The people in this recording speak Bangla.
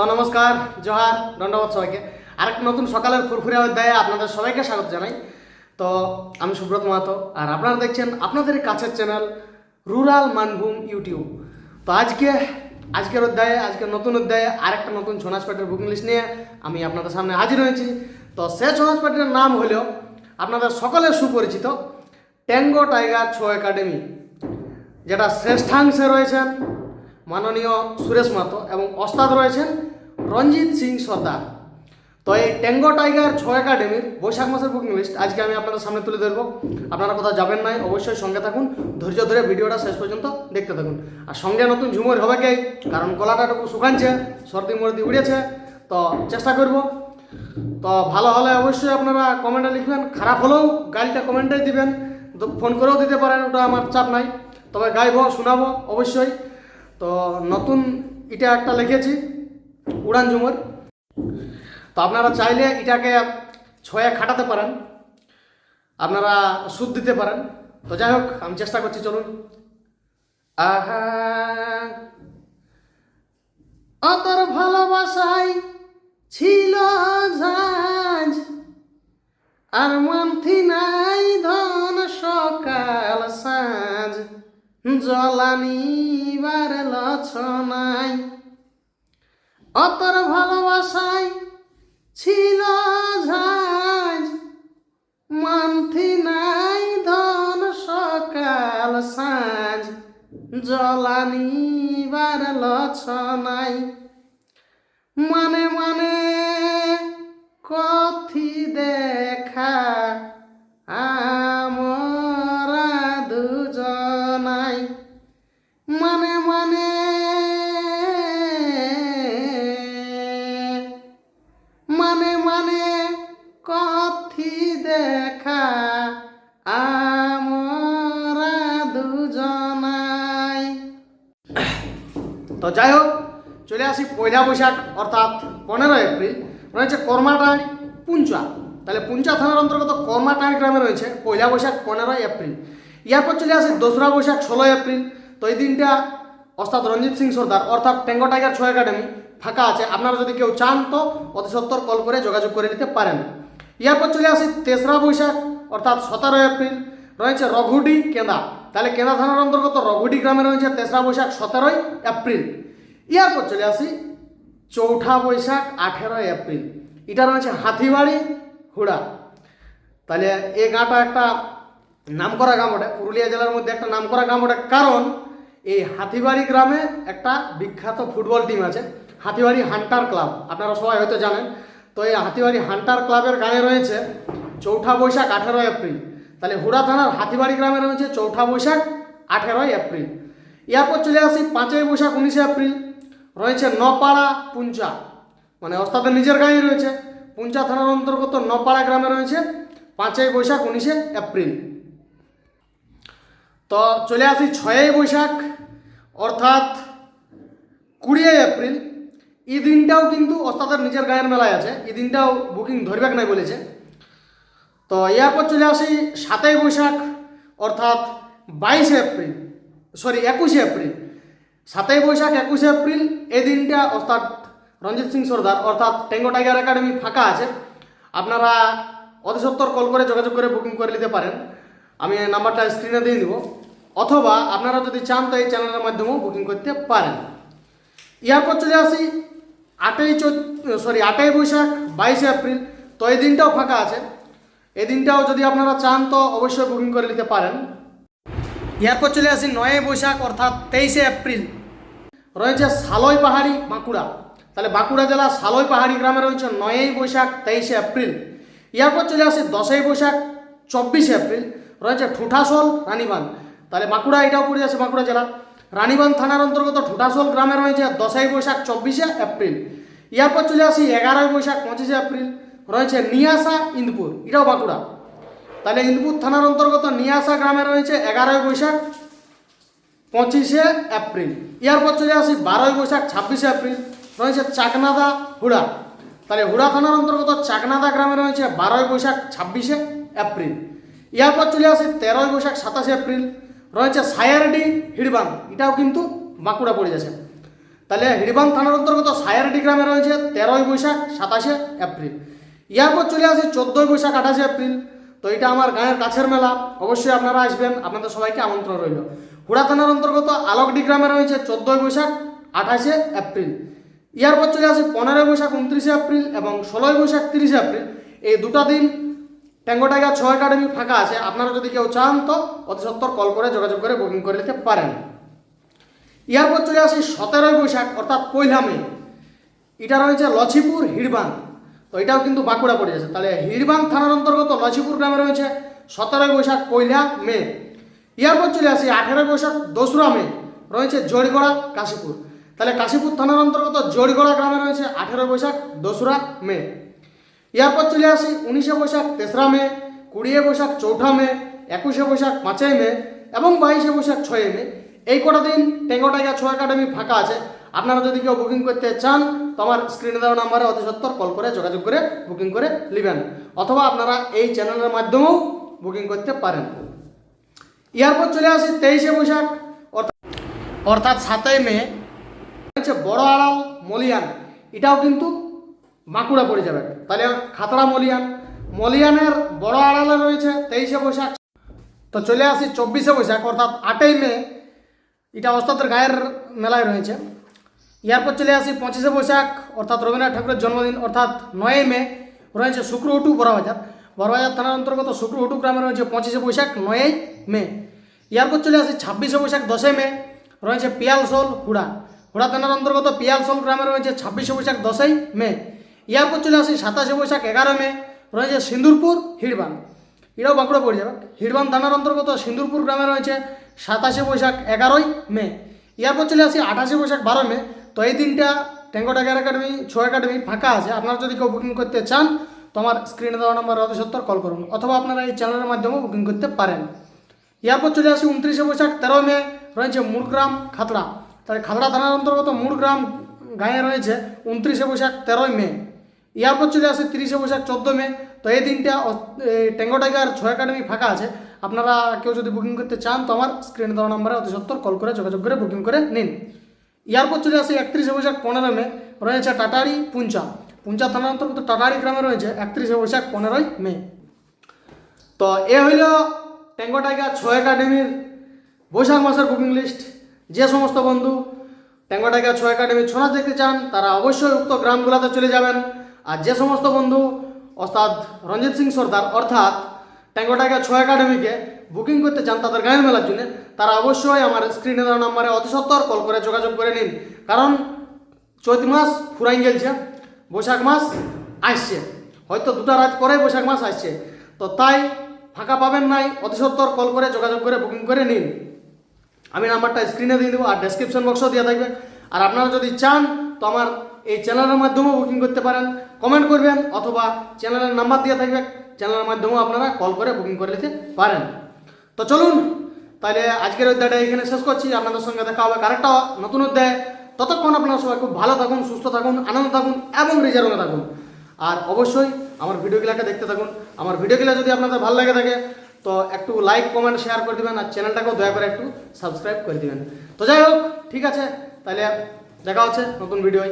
তো নমস্কার, জোহার, দণ্ডবোধ সবাইকে। আরেকটা নতুন সকালের ফুরফুরে অধ্যায়ে আপনাদের সবাইকে স্বাগত জানাই। তো আমি সুব্রত মাহাতো, আর আপনারা দেখছেন আপনাদের কাছের চ্যানেল রুরাল মানভূম ইউটিউব। তো আজকে, আজকের অধ্যায়ে, আজকের নতুন অধ্যায়ে আরেকটা নতুন ছনাস প্যাটের বুকিং লিস্ট নিয়ে আমি আপনাদের সামনে হাজির হয়েছি। তো সে ছনাস প্যাটের নাম হলেও আপনাদের সকলের সুপরিচিত ট্যাঙ্গো টাইগার ছো একাডেমি, যেটা শ্রেষ্ঠাংশে রয়েছেন। মাননীয় সুরেশ মাতো এবং ওস্তাদ রয়েছেন রঞ্জিত সিং সর্দার। তো এই ট্যাঙ্গো টাইগার ছ একাডেমির বৈশাখ মাসের বুকিং লিস্ট আজকে আমি আপনাদের সামনে তুলে ধরবো। আপনারা কোথাও যাবেন নাই, অবশ্যই সঙ্গে থাকুন, ধৈর্য ধরে ভিডিওটা শেষ পর্যন্ত দেখতে থাকুন। আর সঙ্গে নতুন ঝুমুর হবে কে? কারণ গলাটা একটু শুকানছে, সর্দি মর্দি উড়েছে, তো চেষ্টা করব। তো ভালো হলে অবশ্যই আপনারা কমেন্টে লিখবেন, খারাপ হলেও গাইলটা কমেন্টে দিবেন। ফোন করেও দিতে পারেন, ওটা আমার চাপ নাই। তবে গাইবো, শোনাবো, অবশ্যই। তো নতুন এটা একটা লিখেছি, উড়ান ঝুমুর। তো আপনারা চাইলে এটাকে ছয়ে খাটাতে পারেন, আপনারা সুদ দিতে পারেন। তো যাই হোক, আমি চেষ্টা করছি, চলুন। আহা, অতর ভালোবাসাই ছিল ঝাঁঝ আর মানথি নাই ধন। জলানিবার লছনাই। অতর ভালোবাসাই ছিল ঝাঁঝ মানথি নাই ধন সকাল সাঁঝ জলানিবার লছনাই। মানে মানে কথি দেখা। দুজনাই মানে মানে। মানে মানে কথি দেখা আমরা দুজনাই। তো যাই হোক, চলে আসি পয়লা বৈশাখ, অর্থাৎ পনেরো এপ্রিল। রয়েছে কর্মাটাঁড় পুঞ্চা। তাহলে পুঞ্চা থানার অন্তর্গত কর্মাটাঁড় গ্রামে রয়েছে পয়লা বৈশাখ, পনেরোই এপ্রিল। এরপর চলে আসি দোসরা বৈশাখ ষোলোই এপ্রিল। তো এই দিনটা অর্থাৎ রঞ্জিত সিং সর্দার, অর্থাৎ টেঙ্গো টাইগার ছো একাডেমি ফাঁকা আছে। আপনারা যদি কেউ চান তো অতি সত্তর কল করে যোগাযোগ করে নিতে পারেন। এরপর চলে আসি তেসরা বৈশাখ, অর্থাৎ সতেরো এপ্রিল। রয়েছে রঘুডি কেন্দা। তাহলে কেন্দা থানার অন্তর্গত রঘুডি গ্রামে রয়েছে তেসরা বৈশাখ, সতেরোই এপ্রিল। ইয়ারপর চলে আসি চৌঠা বৈশাখ, আঠেরোই এপ্রিল। এটা রয়েছে হাতিবাড়ি হুড়া। তাহলে এই গাঁটা একটা নামকরা গ্রাম ওটা পুরুলিয়া জেলার মধ্যে একটা নামকরা গ্রাম ওটা কারণ এই হাতিবাড়ি গ্রামে একটা বিখ্যাত ফুটবল টিম আছে, হাতিবাড়ি হান্টার ক্লাব আপনারা সবাই হয়তো জানেন। তো এই হাতিবাড়ি হান্টার ক্লাবের গায়ে রয়েছে চৌঠা বৈশাখ আঠেরোই এপ্রিল। তাহলে হুড়া থানার হাতিবাড়ি গ্রামে রয়েছে চৌঠা বৈশাখ আঠেরোই এপ্রিল। এরপর চলে আসি পাঁচই বৈশাখ উনিশে এপ্রিল। রয়েছে নপাড়া পুঞ্চা। মানে ওস্তাদের নিজের গায়ে রয়েছে। পুঞ্চা থানার অন্তর্গত নপাড়া গ্রামে রয়েছে পাঁচই বৈশাখ উনিশে এপ্রিল। তো চলে আসি ছয়ই বৈশাখ, অর্থাৎ কুড়িয়ে এপ্রিল। এই দিনটাও কিন্তু ওস্তাদের নিজের গায়ের মেলায় আছে। এই দিনটাও বুকিং ধরবেক নাই বলেছে। তো এরপর চলে আসি সাতই বৈশাখ, অর্থাৎ বাইশে এপ্রিল সরি একুশে এপ্রিল। সাতই বৈশাখ, একুশে এপ্রিল, এই দিনটা অর্থাৎ রঞ্জিত সিং সর্দার, অর্থাৎ টেঙ্গো টাইগার একাডেমি ফাঁকা আছে। আপনারা অতি সত্তর কল করে যোগাযোগ করে বুকিং করে নিতে পারেন। আমি নাম্বারটা স্ক্রিনে দিয়ে দিব। অথবা আপনারা যদি চান তো এই চ্যানেলের মাধ্যমেও বুকিং করতে পারেন। এরপর চলে আসি, আটই সরি আটই বৈশাখ, বাইশে এপ্রিল। তো এই দিনটাও ফাঁকা আছে। এই দিনটাও যদি আপনারা চান তো অবশ্যই বুকিং করে নিতে পারেন। এরপর চলে আসি নয়ই বৈশাখ, অর্থাৎ তেইশে এপ্রিল। রয়েছে সালই পাহাড়ি বাঁকুড়া। তাহলে বাঁকুড়া জেলা সালই পাহাড়ি গ্রামে রয়েছে নয়ই বৈশাখ, তেইশে এপ্রিল। এরপর চলে আসি দশই বৈশাখ, চব্বিশে এপ্রিল। রয়েছে ঠুঠাসল রানীবান তাহলে বাঁকুড়া এটাও পড়ে যাচ্ছে বাঁকুড়া জেলা। রানীবান থানার অন্তর্গত ঠুঠাসল গ্রামে রয়েছে দশই বৈশাখ চব্বিশে এপ্রিল। ইয়ারপর চলে আসি এগারোই বৈশাখ পঁচিশে এপ্রিল। রয়েছে নিয়াসা ইন্দপুর, এটাও বাঁকুড়া। তাহলে ইন্দপুর থানার অন্তর্গত নিয়াসা গ্রামে রয়েছে এগারোই বৈশাখ পঁচিশে এপ্রিল। ইয়ারপর চলে আসি বারোই বৈশাখ ছাব্বিশে এপ্রিল। রয়েছে চাকনাদা হুড়া। তাহলে হুড়া থানার অন্তর্গত চাকনাদা গ্রামে রয়েছে বারোই বৈশাখ ছাব্বিশে এপ্রিল। এরপর চলে আসি তেরোই বৈশাখ সাতাশে এপ্রিল। রয়েছে সায়ারডি হিড়বান এটাও কিন্তু বাঁকুড়া পড়ে যাচ্ছে। তাহলে হিড়বাং থানার অন্তর্গত সায়ারডি গ্রামে রয়েছে তেরোই বৈশাখ, সাতাশে এপ্রিল। ইয়ারপর চলে আসি চোদ্দোই বৈশাখ, আঠাশে এপ্রিল। তো এটা আমার গাঁয়ের কাছের মেলা। অবশ্যই আপনারা আসবেন, আপনাদের সবাইকে আমন্ত্রণ রইল। হুড়া থানার অন্তর্গত আলোকডি গ্রামে রয়েছে চোদ্দোই বৈশাখ, আঠাশে এপ্রিল। ইয়ারপর চলে আসি পনেরোই বৈশাখ, উনত্রিশে এপ্রিল এবং ষোলোই বৈশাখ, তিরিশে এপ্রিল। এই দুটো দিন ট্যাঙ্গো টাইগার ছ একাডেমি ফাঁকা আছে, আপনারা যদি কেউ চান তো অতি সত্তর কল করে যোগাযোগ করে বুকিং করে নিতে পারেন। ইয়ারপর চলে আসি সতেরোই বৈশাখ, অর্থাৎ পয়লা মে। এটা রয়েছে লছিপুর হিড়বাং তো এটাও কিন্তু বাঁকুড়া পড়ে যাচ্ছে তাহলে হিড়বাং থানার অন্তর্গত লছিপুর গ্রামে রয়েছে সতেরোই বৈশাখ, পয়লা মে। ইয়ারপর চলে আসি আঠেরোই বৈশাখ, দোসরা মে। রয়েছে জড়িগড়া, কাশীপুর। তাহলে কাশীপুর থানার অন্তর্গত জড়িগড়া গ্রামে রয়েছে আঠেরোই বৈশাখ, দোসরা মে। ইয়ারপর চলে আসি উনিশে বৈশাখ তেসরা মে, কুড়িয়ে বৈশাখ চৌঠা মে, একুশে বৈশাখ পাঁচই মে এবং বাইশে বৈশাখ ছয় মে। এই কটা দিন টেঙ্গো টাইগার ছ একাডেমি ফাঁকা আছে। আপনারা যদি কেউ বুকিং করতে চান তো আমার স্ক্রিনে দেওয়া নাম্বারে অতি সত্তর কল করে যোগাযোগ করে বুকিং করে নেবেন। অথবা আপনারা এই চ্যানেলের মাধ্যমেও বুকিং করতে পারেন। ইয়ারপর চলে আসি তেইশে বৈশাখ অর্থাৎ সাতই মে, হচ্ছে বড় আড়াল, মলিয়ান। এটাও কিন্তু বাঁকুড়া পড়ে যাবে। তাহলে খাতড়া মলিয়ান। মলিয়ানের বড় আড়ালে রয়েছে তেইশে বৈশাখ। তো চলে আসি চব্বিশে বৈশাখ, অর্থাৎ আটই মে। এটা অস্তাদের গায়ের মেলায় রয়েছে। ইয়ারপর চলে আসি পঁচিশে বৈশাখ, অর্থাৎ রবীন্দ্রনাথ ঠাকুরের জন্মদিন, অর্থাৎ নয়ই মে। রয়েছে শুক্রউটু বড়বাজার। বড়বাজার থানার অন্তর্গত শুক্রউটু গ্রামে রয়েছে পঁচিশে বৈশাখ, নয়ই মে। ইয়ারপর চলে আসি ছাব্বিশে বৈশাখ, দশই মে। রয়েছে পিয়ালসোল হুড়া। হুড়া থানার অন্তর্গত পিয়ালসোল গ্রামে রয়েছে ছাব্বিশে বৈশাখ, দশই মে। ইয়ারপর চলে আসি সাতাশে বৈশাখ এগারো মে রয়েছে সিন্দুরপুর হিড়বাং এটাও বাঁকুড়া পড়ে যাবে। হিড়বান থানার অন্তর্গত সিন্দুরপুর গ্রামে রয়েছে সাতাশে বৈশাখ এগারোই মে। ইয়ারপর চলে আসি আঠাশে বৈশাখ বারো মে। তো এই দিনটা ট্যাঙ্গো টাইগার একাডেমি ছ একাডেমি ফাঁকা আছে। আপনারা যদি কেউ বুকিং করতে চান, তো আমার স্ক্রিনে দেওয়া নম্বর অতি সত্তর কল করুন। অথবা আপনারা এই চ্যানেলের মাধ্যমেও বুকিং করতে পারেন। ইয়ারপর চলে আসি উনত্রিশে বৈশাখ তেরো মে রয়েছে মুড়গ্রাম, খাতড়া। তাহলে খাতড়া থানার অন্তর্গত মুড়গ্রাম গাঁয়ে রয়েছে উনত্রিশে বৈশাখ তেরোই মে। ইয়ারপর চলে আসে তিরিশে বৈশাখ চোদ্দ মে তো এই দিনটা টেঙ্গো টাইগার ছ একাডেমি ফাঁকা আছে। আপনারা কেউ যদি বুকিং করতে চান, তো আমার স্ক্রিনে দেওয়া নাম্বারে অতি সত্তর কল করে যোগাযোগ করে বুকিং করে নিন। ইয়ারপর চলে আসে একত্রিশে বৈশাখ পনেরো মে রয়েছে টাটারি পুঞ্চা। পুঞ্চা থানার অন্তর্গত টাটারি গ্রামে রয়েছে একত্রিশে বৈশাখ পনেরোই মে। তো এ হইল টেঙ্গো টাইগার ছ একাডেমির বৈশাখ মাসের বুকিং লিস্ট যে সমস্ত বন্ধু টেঙ্গো টাইগার ছ একাডেমি ছোনা দেখতে চান, তারা অবশ্যই উক্ত গ্রামগুলোতে চলে যাবেন। আর যে সমস্ত বন্ধু অর্থাৎ রঞ্জিত সিং সর্দার, অর্থাৎ টেঙ্গো টাইগার ছ একাডেমিকে বুকিং করতে চান তাদের গায়ের মেলার জন্য, তারা অবশ্যই আমার স্ক্রিনে দেওয়া নাম্বারে অতি সত্তর কল করে যোগাযোগ করে নিন। কারণ চৈত মাস ফুরাই গেলছে, বৈশাখ মাস আসছে, হয়তো দুটা রাত পরে বৈশাখ মাস আসছে। তো তাই ফাঁকা পাবেন নাই, অতি সত্তর কল করে যোগাযোগ করে বুকিং করে নিন। আমি নাম্বারটা স্ক্রিনে দিয়ে দেবো আর ডেসক্রিপশন বক্সও দেওয়া থাকবে। আর আপনারা যদি চান, তো আমার এই চ্যানেলের মাধ্যমেও বুকিং করতে পারেন। কমেন্ট করবেন অথবা চ্যানেলের নাম্বার দেওয়া থাকবে। চ্যানেলের মাধ্যমেও আপনারা কল করে বুকিং করে নিতে পারেন। তো চলুন তাহলে আজকের অধ্যায়টা এখানে শেষ করছি। আপনাদের সঙ্গে দেখা হবে আরেকটা নতুন অধ্যায়। ততক্ষণ আপনারা সবাই খুব ভালো থাকুন, সুস্থ থাকুন, আনন্দ থাকুন এবং রিজার্ভে থাকুন। আর অবশ্যই আমার ভিডিওগুলোকে দেখতে থাকুন। আমার ভিডিওগুলো যদি আপনাদের ভালো লাগে থাকে, তো একটু লাইক কমেন্ট শেয়ার করে দিবেন। আর চ্যানেলটাকেও দয়া করে একটু সাবস্ক্রাইব করে দিবেন। তো যাই হোক, ঠিক আছে তাহলে দেখা হচ্ছে নতুন ভিডিওয়